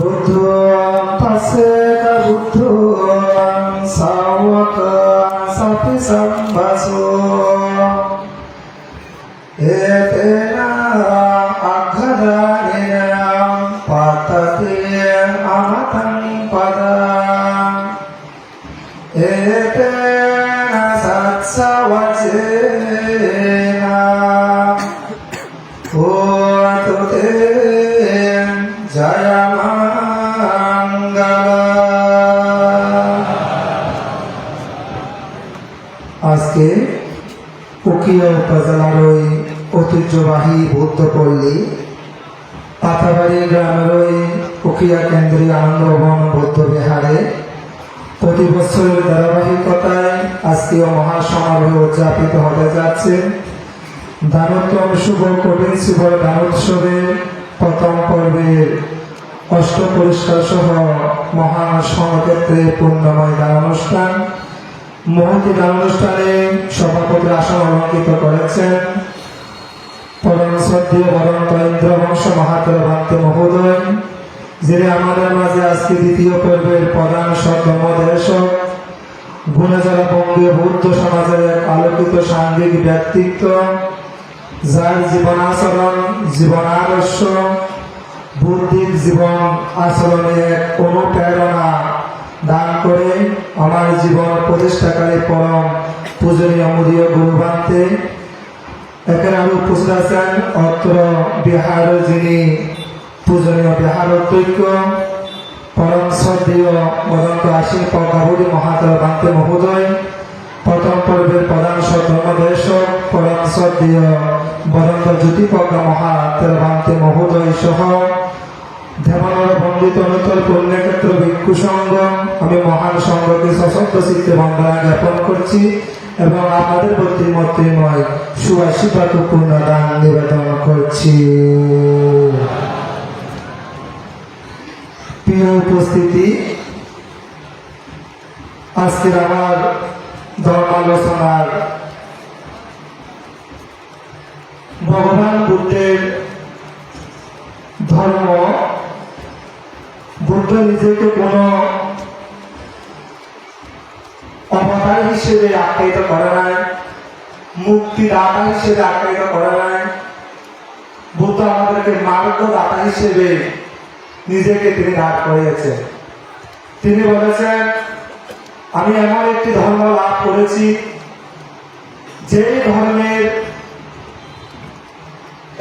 Outro passeio. আজকে উকিয়া উপজেলার ওই ঐতিহ্যবাহী বৌদ্ধ পল্লী, পাতাবাড়ি গ্রামের ওই উকিয়া কেন্দ্রীয় আনন্দভবন বৌদ্ধ বিহারে প্রতি বছরের ধারাবাহিকতায় আজকেও মহাসমারোহ উদযাপিত হতে যাচ্ছে। দানোত্তম শুভ কঠিন শুভ দানোৎসবের প্রথম পর্বের অষ্ট পুরস্কার সহ মহা সমক্ষেত্রে পূর্ণময় দান অনুষ্ঠান মহতি দান অনুষ্ঠানে সভাপতির আসন অলঙ্কিত করেছেন পরম শ্রদ্ধেয় বরণ তৈন্দ্র বংশ মহাতের ভক্ত মহোদয়, যিনি আমাদের মাঝে আজকে দ্বিতীয় পর্বের প্রধান সদ্যমদেশক গুণেজরা বঙ্গীয় বৌদ্ধ সমাজের এক আলোকিত সাংঘিক ব্যক্তিত্ব, যার জীবনাচরণ, জীবনাদর্শ, বুদ্ধিক জীবন আচরণে এক অনুপ্রেরণা দান করে আমার জীবন প্রতিষ্ঠাকারী পরম পূজনীয় মুদীয় গুরুবান্তে এখানে আমি উপস্থিত আছেন অত্র বিহার যিনি পূজনীয় বিহার অধ্যক্ষ, পরম শ্রদ্ধেয় মদন্ত আশীন পগাবলী মহাতর বান্তে মহোদয়, প্রথম পর্বের প্রধান ধর্মদেশক পরম শ্রদ্ধেয় বদন্ত জ্যোতিপজ্ঞা মহাতের বান্তে মহোদয় সহ দেবানর নূতন পুণ্যক্ষেত্র ভিক্ষু সংঘ আমি মহান সংঘকে চিত্তে বন্দনা জ্ঞাপন করছি এবং আপনাদের প্রতি নিবেদন করছি। প্রিয় উপস্থিতি, আজকের আমার ভগবান বুদ্ধের ধর্ম বুদ্ধ নিজেকে কোনো অবতার হিসেবে আখ্যায়িত করে নাই, মুক্তিদাতা হিসেবে আখ্যায়িত করে নাই, বুদ্ধ আমাদেরকে মার্গদাতা হিসেবে নিজেকে তিনি দাঁড় করিয়েছেন। তিনি বলেছেন, আমি এমন একটি ধর্ম লাভ করেছি যে ধর্মের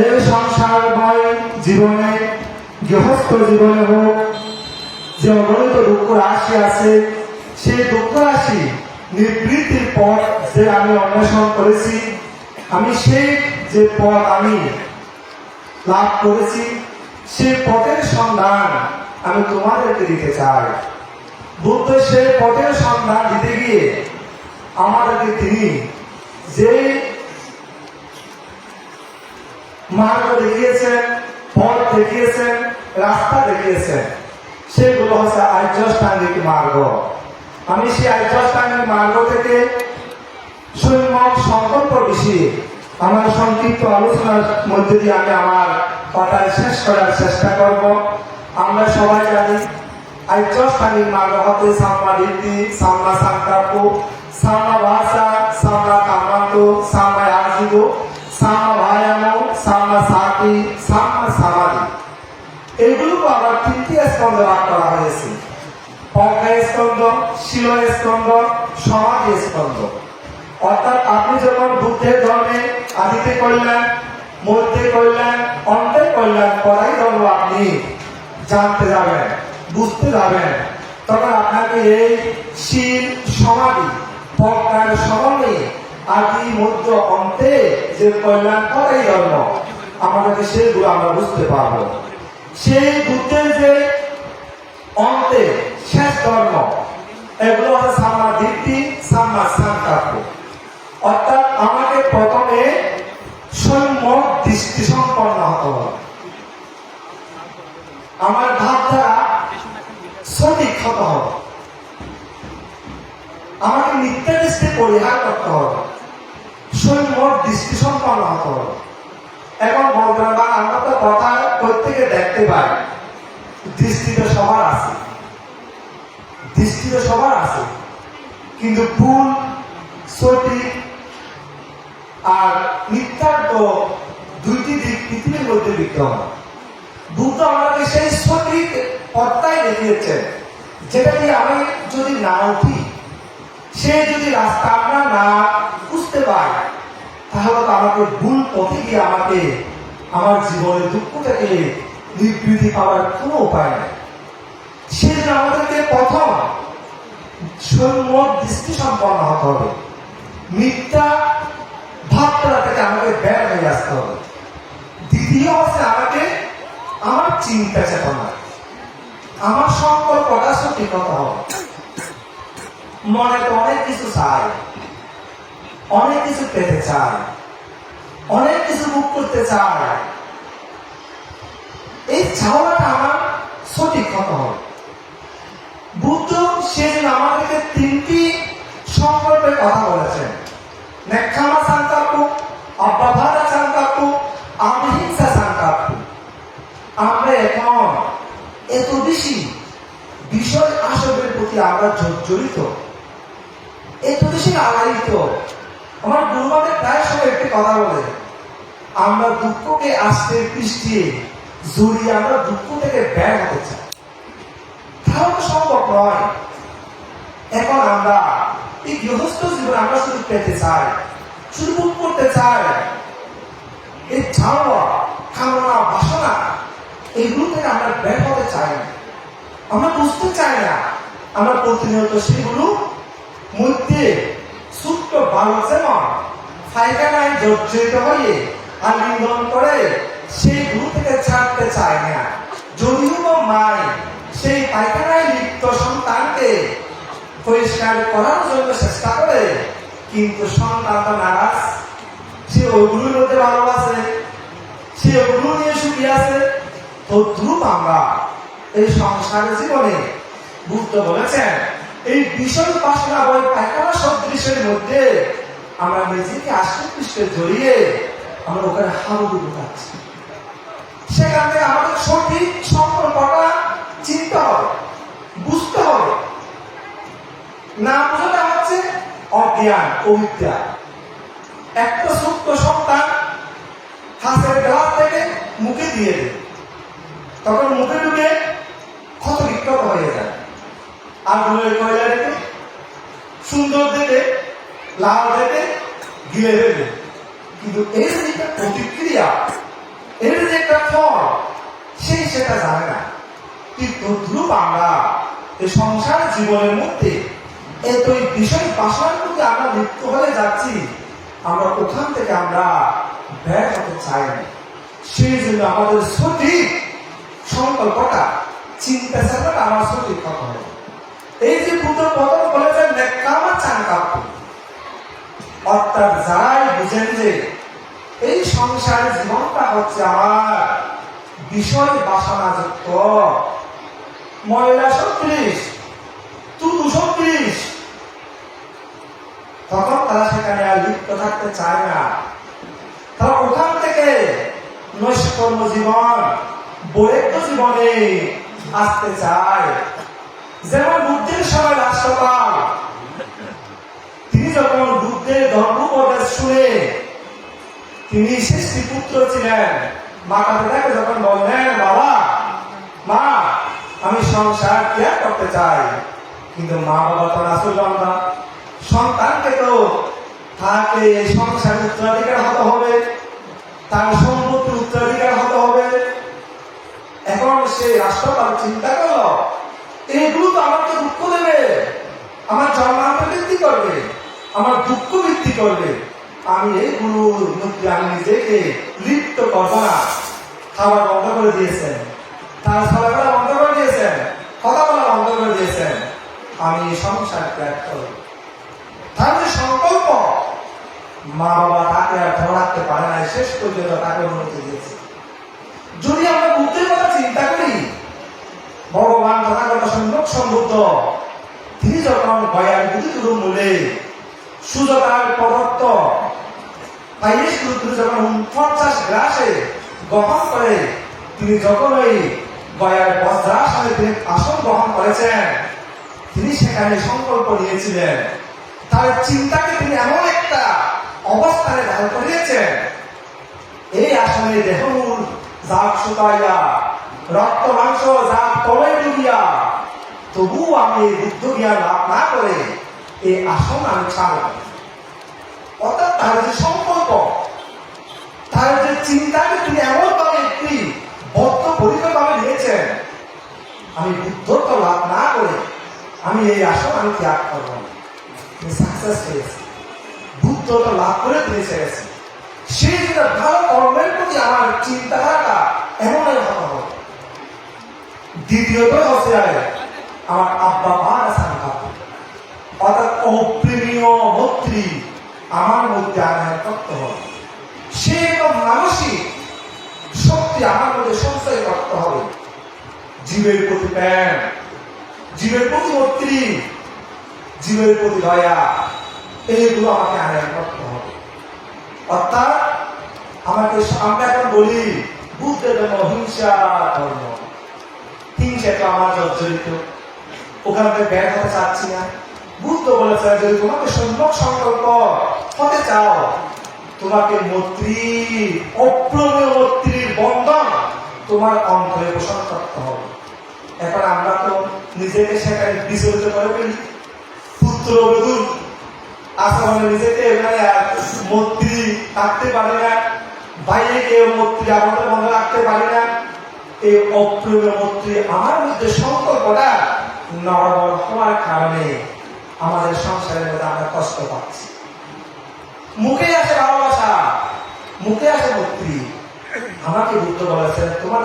এই সংসারময় জীবনে গৃহস্থ জীবনে হোক যে অগণিত দুঃখ রাশি আছে, সেই দুঃখ রাশি নিবৃত্তির পথ যে আমি অন্বেষণ করেছি, আমি সেই যে পথ আমি লাভ করেছি, সেই পথের সন্ধান আমি তোমাদেরকে দিতে চাই। বুদ্ধ সেই পথের সন্ধান দিতে গিয়ে আমাদেরকে তিনি যে মার্গ দেখিয়েছেন, পথ দেখিয়েছেন, রাস্তা দেখিয়েছেন সেগুলো হচ্ছে আর্যষ্টাঙ্গিক মার্গ। আমি সেই আর্যষ্টাঙ্গিক মার্গ থেকে সম্যক সংকল্প বিষয়ে আমার সংক্ষিপ্ত আলোচনার মধ্যে দিয়ে আমি আমার কথা শেষ করার চেষ্টা করব। আমরা সবাই জানি আর্যষ্টাঙ্গিক মার্গ হতে সাম্মা রীতি সাম্মা সংকল্প সাম্মা ভাষা সাম্মা কামান্ত, সাম্মা স্কন্ধে ভাগ করা হয়েছে। অজ্ঞায় স্কন্ধ, শিলয় স্কন্ধ, সমাধি স্কন্ধ। অর্থাৎ আপনি যখন বুদ্ধের ধর্মে আদিতে করলেন মধ্যে করলেন অন্তে করলেন পরাই ধর্ম আপনি জানতে যাবেন, বুঝতে যাবেন, তখন আপনাকে এই শিল, সমাধি প্রজ্ঞার সমন্বয়ে আদি, মধ্য, অন্তে যে কল্যাণ করে ধর্ম, আমাদেরকে সেগুলো আমরা বুঝতে পারব। সেই বুদ্ধের যে অন্তে শেষ ধর্ম। এগুলো হচ্ছে সাম্মা দীপ্তি সাম্মা সংকল্প অর্থাৎ আমাকে প্রথমে সম্যক দৃষ্টি সম্পন্ন হতে হবে। আমার ভাবধারা সঠিক হতে হবে। আমাকে মিথ্যা দৃষ্টি পরিহার করতে হবে। সম্যক দৃষ্টি সম্পন্ন হতে হবে। এখন বলতে আমরা তো কথা প্রত্যেকে দেখতে পাই। দৃষ্টিতে সবার আছে। দৃষ্টিতে সবার আছে। কিন্তু ভুল, সঠিক আর মিথ্যার দুইটি দিক পৃথিবীর মধ্যে বিদ্যমান বুদ্ধ আমাকে সেই সঠিক পথটাই দেখিয়েছেন যেটা দিয়ে আমি যদি না উঠি, সে যদি রাস্তা আমরা না বুঝতে পারি তাহলে তো আমাকে ভুল পথে গিয়ে আমাকে আমার জীবনের দুঃখ থেকে নিবৃত্তি পাওয়ার কোনো উপায় নেই। সেজন্য আমাদেরকে প্রথম সম্যক দৃষ্টি সম্পন্ন হতে হবে। মিথ্যা ভাবনা থেকে আমাকে বের হয়ে আসতে হবে। দ্বিতীয় হচ্ছে আমাকে আমার চিন্তা চেতনা, আমার সংকল্পটা সঠিক হতে হবে। মনে তো অনেক কিছু চাই, অনেক কিছু পেতে চাই, অনেক কিছু মুখ করতে এই চাওয়াটা আমার সঠিক হতে হবে। বুদ্ধ সেদিন আমাদেরকে তিনটি সংকল্পের কথা বলেছেন। নেক্ষামা সংকল্প অব্যভারা সংকল্প অহিংসা সংকল্প আমরা এখন এত বেশি বিষয় আসবের প্রতি আমরা জর্জরিত। এত বেশি আলাদিত আমার গুরুমাদের প্রায় সময় একটি কথা বলে, আমরা দুঃখকে আস্তে পৃষ্ঠিয়ে জড়িয়ে আমরা দুঃখ থেকে বের হতে চাই তাও তো সম্ভব নয়। এখন আমরা এই গৃহস্থ জীবন আমরা শুধু পেতে চাই শুধু করতে চাই। এই চাওয়া কামনা, বাসনা, এগুলো থেকে আমরা বের হতে চাই না। আমরা বুঝতে চাই না, আমরা প্রতিনিয়ত সেগুলো মধ্যে ছোট্ট বালক যেমন ফাইখানায় জর্জরিত হয়ে আলিঙ্গন করে সেইগুলো থেকে ছাড়তে চায় না। যদিও মাই সেই পায়খানায় লিপ্ত সন্তানকে পরিষ্কার করার জন্য চেষ্টা করে, কিন্তু সন্তান তো নারাজ। সে ওগুলোর মধ্যে ভালোবাসে, সে ওগুলো নিয়ে সুখী আছে। তো দ্রুপ আমরা এই সংসারের জীবনে বুদ্ধ বলেছেন। এই বিষয় বাসনা বই পায়খানা সদৃশের মধ্যে আমরা নিজেকে আষ্টে জড়িয়ে আমরা ওখানে হাবুডুবু খাচ্ছি সেখান আমাদের সঠিক সম্পর্কটা চিনতে হবে, বুঝতে হবে। না বোঝাটা হচ্ছে অজ্ঞান, অবিদ্যা। একটা ছোট্ট সন্তান হাতের গ্লাস থেকে মুখে দিয়ে দেয়। তখন মুখে ঢুকে ক্ষত বিক্ষত হয়ে যায়। আগুনের কয়লা রেখে সুন্দর দেখে, লাল দেখে, গিলে দেবে কিন্তু যে প্রতিক্রিয়া এর যে একটা ফল সেই সেটা জানে না। কিন্তু দ্রুপ আমরা এই সংসার জীবনের মধ্যে এতই বিষয় বাসনার প্রতি আমরা লিপ্ত হয়ে যাচ্ছি, আমরা ওখান থেকে আমরা বের হতে চাই না। সেই জন্য আমাদের সঠিক সংকল্পটা, চিন্তা চেতনাটা আমার সঠিক হতে হবে এই যে বুদ্ধ প্রথম বলেছেন, নেকামা চান কাপ্য অর্থাৎ যাই বুঝেন যে এই সংসারের জীবনটা হচ্ছে আমার। বিষয় বাসনাযুক্ত। ময়লা সত্রিশ তুতু সত্রিশ তখন তারা সেখানে আর লিপ্ত থাকতে চায় না। তারা ওখান থেকে নৈষ্কর্ম জীবন, বৈরাগ্য জীবনে আসতে চায়। যেমন বুদ্ধের সময় রাষ্ট্রপাল, তিনি যখন বুদ্ধের ধর্মোপদেশ শুনে তিনি শেষটি পুত্র ছিলেন। মাতা পিতাকে যখন বললেন বাবা, মা, আমি সংসার ত্যাগ করতে চাই। কিন্তু মা বাবা তো রাসুল না সন্তানকে তো তাকে সংসার উত্তরাধিকার হতে হবে। তার সম্পত্তি উত্তরাধিকার হতে হবে। এখন সে রাষ্ট্র রাষ্ট্রপাল চিন্তা করল এইগুলো তো আমাকে দুঃখ দেবে। আমার জন্মান্ত বৃদ্ধি করবে। আমার দুঃখ বৃদ্ধি করবে। আমি এইগুলোর মধ্যে আমি নিজেকে লিপ্ত করব। না খাওয়া বন্ধ করে দিয়েছেন। তার চলাফেরা বন্ধ করে দিয়েছেন। কথা বলা বন্ধ করে দিয়েছেন। আমি এই সংসার ত্যাগ করব তার যে সংকল্প মা বাবা তাকে আর ধরে রাখতে পারে না, শেষ পর্যন্ত তাকে অনুমতি দিয়েছে। যদি আমরা বুদ্ধের কথা চিন্তা করি ভগবান তথাগত সম্যক সম্বুদ্ধ। তিনি যখন গয়ার বুদ্ধ মূলে সুজতার পদত্ত পাইয়েশ গুরুত্ব যখন উনপঞ্চাশ গ্রাসে গ্রহণ করে, তিনি যখন ওই গয়ার বজ্রাসনে তিনি আসন গ্রহণ করেছেন, তিনি সেখানে সংকল্প নিয়েছিলেন। তার চিন্তাকে তিনি এমন একটা অবস্থানে ধারণ করিয়েছেন। এই আসনে দেহমূল যাক শুকাইয়া রক্ত মাংস যাক তলে ডুবিয়া তবু আমি বুদ্ধ জ্ঞান লাভ না করে এই আসন আমি ছাড়ব। অর্থাৎ তার যে সম্পর্ক, তার যে চিন্তাকে তিনি এমনভাবে একটি বদ্ধ পরিকরভাবে নিয়েছেন, আমি বুদ্ধত্ব লাভ না করে আমি এই আসন আমি ত্যাগ করব না। তিনি সাকসেস পেয়েছি বুদ্ধত্ব লাভ করে তিনি ছেড়েছেন। সেই যেটা ভালো কর্মের প্রতি আমার চিন্তাধারাটা এমনই হতে হবে দ্বিতীয়ত হচ্ছে আমার আব্বা মার সাংঘাত অর্থাৎ অপ্রেমীয় মৈত্রী আমার মধ্যে আনায় তত্ত্ব হবে। সে রকম মানসিক শক্তি আমার মধ্যে সঞ্চয় করতে হবে। জীবের প্রতি প্রেম, জীবের প্রতি মৈত্রী, জীবের প্রতি দয়া, এইগুলো আমাকে আনায় করতে হবে। অর্থাৎ আমাকে আমরা এখন বলি, বুদ্ধের ধর্ম হিংসা ধর্ম হিংসা তো আমার জর্জরিত ওখান থেকে বের হতে চাচ্ছি না। বুদ্ধ বলেছে যদি তোমাকে সম্যক সংকল্প হতে চাও, তোমাকে মৈত্রী, অপ্রমেয় মৈত্রীর বন্ধন তোমার অন্তরে পোষণ করতে হবে। এখন আমরা তো নিজেকে সেখানে বিচলিত করে ফেলি। পুত্র বধূর আশ্রমে নিজেকে মানে মূর্তি রাখতে পারি না। বাইরে কেউ মূর্তি আমাদের মনে রাখতে পারি না। এই অপ্রিয় মূর্তি আমার মধ্যে সংকল্পটা নরবর হওয়ার কারণে আমাদের সংসারের মধ্যে আমরা কষ্ট পাচ্ছি। মুখে আছে ভালোবাসা, মুখে আছে মূর্তি আমাকে বুদ্ধ বলেছেন, তোমার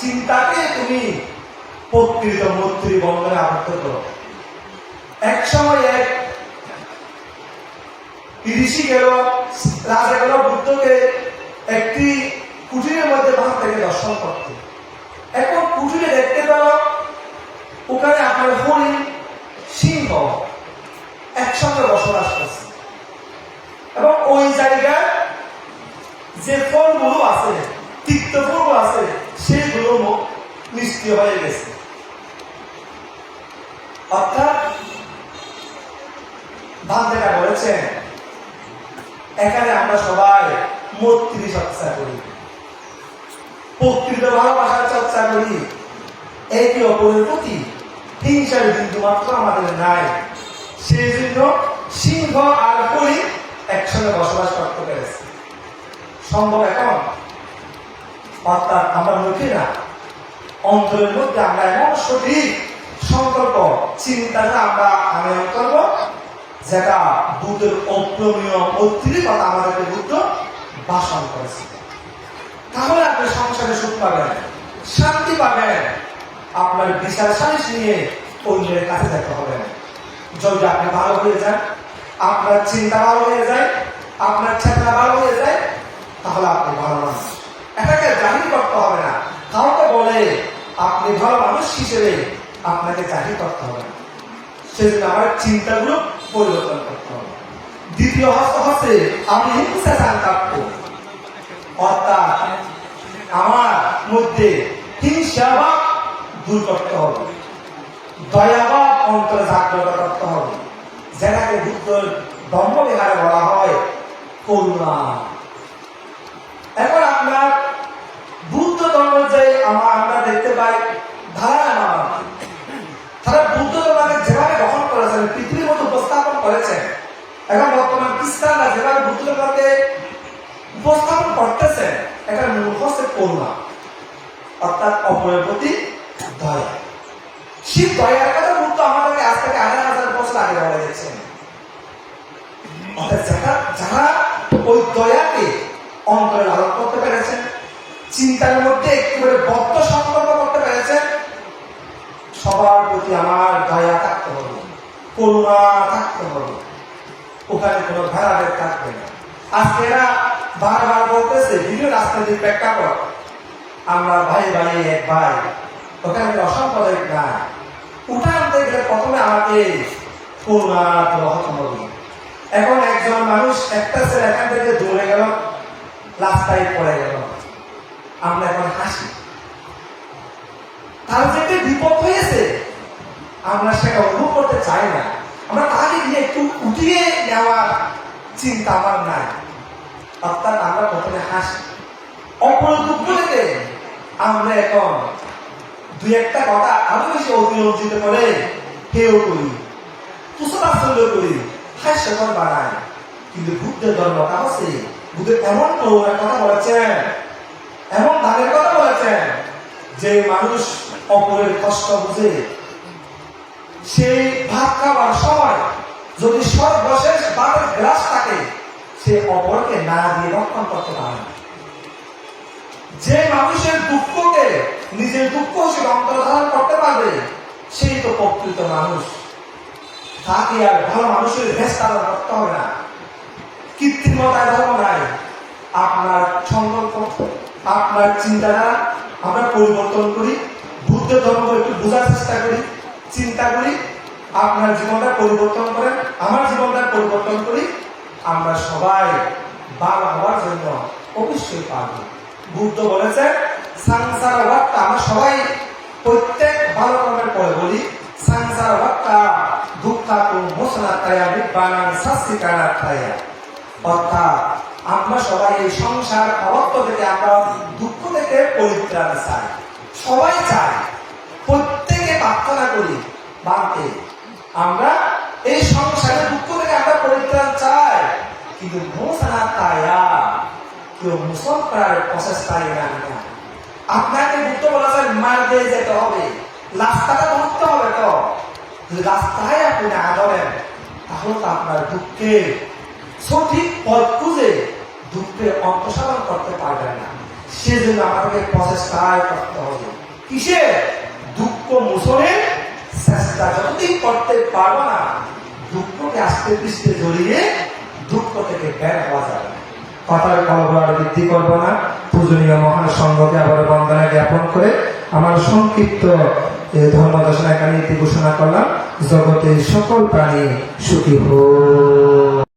চিন্তাকে তুমি বন্ধনে আবদ্ধ করো। এক সময় এক ঋষি গেল, রাজা গেল বুদ্ধকে একটি কুটিরের মধ্যে থেকে দর্শন করতে। এখন কুটিরে দেখতে পেল, ওখানে আপনার হরিণ সিংহ। একসঙ্গে বসবাস করছে। এবং ওই জায়গায় যে ফলগুলো আছে তিক্ত ফলগুলো আছে, সেগুলো মিষ্টি হয়ে গেছে। অর্থাৎ বান্ধেরা বলেছেন এখানে আমরা সবাই মৈত্রী চর্চা করি। প্রকৃত ভালোবাসার চর্চা করি। একে অপরের প্রতি হিংসার বিন্দু মাত্র আমাদের নাই। সেই সিংহ আর হরি একসঙ্গে বসবাস করতে পেরেছে। সম্ভব এখন? অর্থাৎ আমরা মুখে না। অন্তরের মধ্যে আমরা এমন সঠিক সংকল্প চিন্তাটা আমরা আনয়ন করব যেটা বুদ্ধের অপ্রমীয় মৈত্রীর কথা আমাদেরকে বুদ্ধ ভাষণ করেছে। তাহলে আপনি সংসারে সুখ পাবেন, শান্তি পাবেন। আপনার বিচার সালিশ নিয়ে অন্যের কাছে যেতে হবে না। যদি আপনি ভালো হয়ে যান, আপনার চিন্তা ভালো হয়ে যায়, আপনার চেতনা ভালো হয়ে যায়, তাহলে আপনি ভালো মানুষ। এটাকে জাহির করতে হবে না। কাউকে বলে, আপনি ভালো মানুষ হিসেবে আপনাকে জাহির করতে হবে না। সেজন্য আমার চিন্তাগুলো পরিবর্তন করতে হবে। দ্বিতীয় হস্ত হচ্ছে, আমি হিংসা চান কাপ্য অর্থাৎ আমার মধ্যে হিংসাভাব দূর করতে হবে। দয়াভাব অন্তরে জাগ্রত করতে হবে। যেটাকে বুদ্ধ ব্রহ্মবিহারে বলা হয় করুণা। এখন আপনার বুদ্ধ ধর্ম যে আমরা আমরা দেখতে পাই ধারণা তারা বুদ্ধ ধর্মকে যেভাবে গ্রহণ করেছেন, পৃথিবীর উপস্থাপন করেছেন, এখন বর্তমান খ্রিস্টানরা যেভাবে বুদ্ধ ধর্মকে উপস্থাপন করতেছেন এটা মূল হচ্ছে করুণা। অর্থাৎ অপরের প্রতি দয়া। সেই দয়ার চিন্তার মধ্যে একেবারে বদ্ধ সংকল্প করতে পেরেছেন, সবার প্রতি আমার দয়া থাকতে হবে, করুণা থাকতে হবে। ওখানে কোনো ভেড়াদের থাকবে না। আজকে এরা বারবার বলতেছে বিভিন্ন রাজনৈতিক প্রেক্ষাপট। আমরা ভাই ভাই এক ভাই, ওখানে অসাম্প্রদায়িক না আনতে গেলে প্রথমে আমাকে এখন একজন মানুষ একটা ছেলে এখান থেকে দৌড়ে গেল, রাস্তায় পড়ে গেল। আমরা এখন হাসি। তার যে বিপদ হয়েছে, আমরা সেটা অনুভব করতে চাই না। আমরা তাকে গিয়ে একটু উঠিয়ে নেওয়ার চিন্তা আমার নাই। অর্থাৎ আমরা প্রথমে হাসি। অপর দুঃখ আমরা এখন দুই একটা কথা আরও বেশি অতিরঞ্জিত করে কেউ করি করি বানায়। কিন্তু এমন কথা বলেছেন, এমন ধানের কথা বলেছেন, যে মানুষ অপরের কষ্ট বুঝে। সেই ভাত খাবার সময় যদি সর্বশেষ ভাতের গ্লাস থাকে, সে অপরকে না দিয়ে রক্ষণ করতে পারে। যে মানুষের দুঃখকে নিজের দুঃখ সে অন্তর্ধারণ করতে পারবে। সেই তো প্রকৃত মানুষ। তাকে আর ভালো মানুষের ভেস তারা করতে হবে না। কৃত্রিমতায় ধর্ম নাই। আপনার সংকল্প, আপনার চিন্তাধারা আমরা পরিবর্তন করি বুদ্ধ ধর্ম একটু বোঝার চেষ্টা করি, চিন্তা করি, আপনার জীবনটা পরিবর্তন করেন, আমার জীবনটা পরিবর্তন করি, আমরা সবাই ভালো হওয়ার জন্য অবশ্যই পারব। বুদ্ধ বলেছে সংসার ভাবটা আমরা সবাই প্রত্যেক ভালো কর্মের পরে বলি সংসার ভাবটা দুঃখা তো মোসনা তায়া বিজ্ঞান শাস্তি কানা তায়া। অর্থাৎ আমরা সবাই এই সংসার অবত্ত থেকে আমরা দুঃখ থেকে পরিত্রাণ চাই। সবাই চাই, প্রত্যেকে প্রার্থনা করি বাঁধতে আমরা এই সংসারে দুঃখ থেকে আমরা পরিত্রাণ চাই। কিন্তু মোসানা তায়া, কেউ মুসল করার প্রচেষ্টায় রাখে না আপনাকে বুদ্ধ বলা যায় মার দিয়ে যেতে হবে। রাস্তাটা ধরতে হবে তো। রাস্তায় আপনি না ধরেন, তাহলে তো আপনার দুঃখে সঠিক পথ খুঁজে দুঃখে অন্তঃসারণ করতে পারবেন না। সেজন্য আমাদেরকে প্রচেষ্টায় করতে হবে। কিসে? দুঃখ মোচনের চেষ্টা। যতদিন করতে পারব না, দুঃখকে আস্তে পিস্তে জড়িয়ে দুঃখ থেকে বের হওয়া যাবে। কথার কলবার বৃদ্ধি করব না। পূজনীয় মহান সংঘকে আবার বন্দনা জ্ঞাপন করে আমার সংক্ষিপ্ত ধর্মদর্শন ধর্ম নীতি ঘোষণা করলাম। জগতের সকল প্রাণী সুখী হোক।